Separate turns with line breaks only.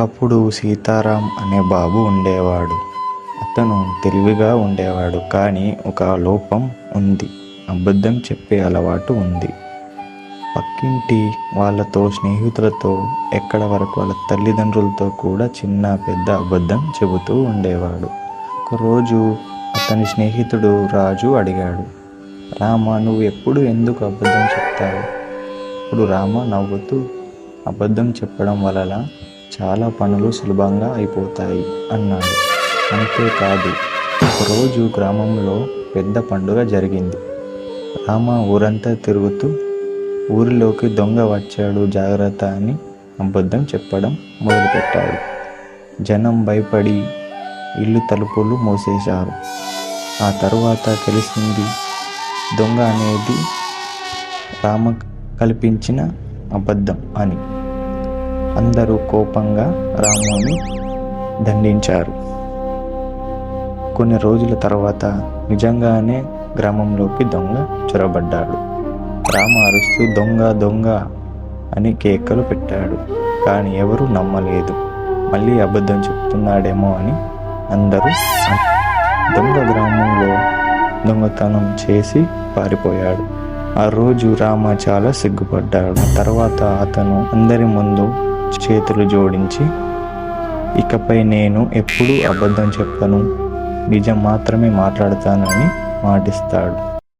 ఒకప్పుడు సీతారాం అనే బాబు ఉండేవాడు. అతను తెలివిగా ఉండేవాడు కానీ ఒక లోపం ఉంది. అబద్ధం చెప్పే అలవాటు ఉంది. పక్కింటి వాళ్ళతో స్నేహితులతో ఎక్కడ వరకు వాళ్ళ తల్లిదండ్రులతో కూడా చిన్న పెద్ద అబద్ధం చెబుతూ ఉండేవాడు. ఒకరోజు అతని స్నేహితుడు రాజు అడిగాడు రామ నువ్వు ఎప్పుడు ఎందుకు అబద్ధం చెప్తావు? ఇప్పుడు రామ నవ్వుతూ అబద్ధం చెప్పడం వలన చాలా పనులు సులభంగా అయిపోతాయి అన్నాడు. అంతేకాదు ఒకరోజు గ్రామంలో పెద్ద పండుగ జరిగింది. రామ ఊరంతా తిరుగుతూ ఊరిలోకి దొంగ వచ్చాడు జాగ్రత్త అని అబద్ధం చెప్పడం మొదలుపెట్టాడు. జనం భయపడి ఇల్లు తలుపులు మూసేశారు. ఆ తరువాత తెలిసింది దొంగ అనేది రామ కల్పించిన అబద్ధం అని. అందరూ కోపంగా రాముని దండించారు. కొన్ని రోజుల తర్వాత నిజంగానే గ్రామంలోకి దొంగ చొరబడ్డాడు. రామ అరుస్తూ దొంగ దొంగ అని కేకలు పెట్టాడు. కానీ ఎవరూ నమ్మలేదు. మళ్ళీ అబద్ధం చెప్తున్నాడేమో అని అందరూ దొంగ గ్రామంలో దొంగతనం చేసి పారిపోయాడు. ఆ రోజు రామ చాలా సిగ్గుపడ్డాడు. తర్వాత అతను అందరి ముందు చేతులు జోడించి ఇకపై నేను ఎప్పుడూ అబద్ధం చెప్పను. నిజం మాత్రమే మాట్లాడతానని మాటిస్తాడు.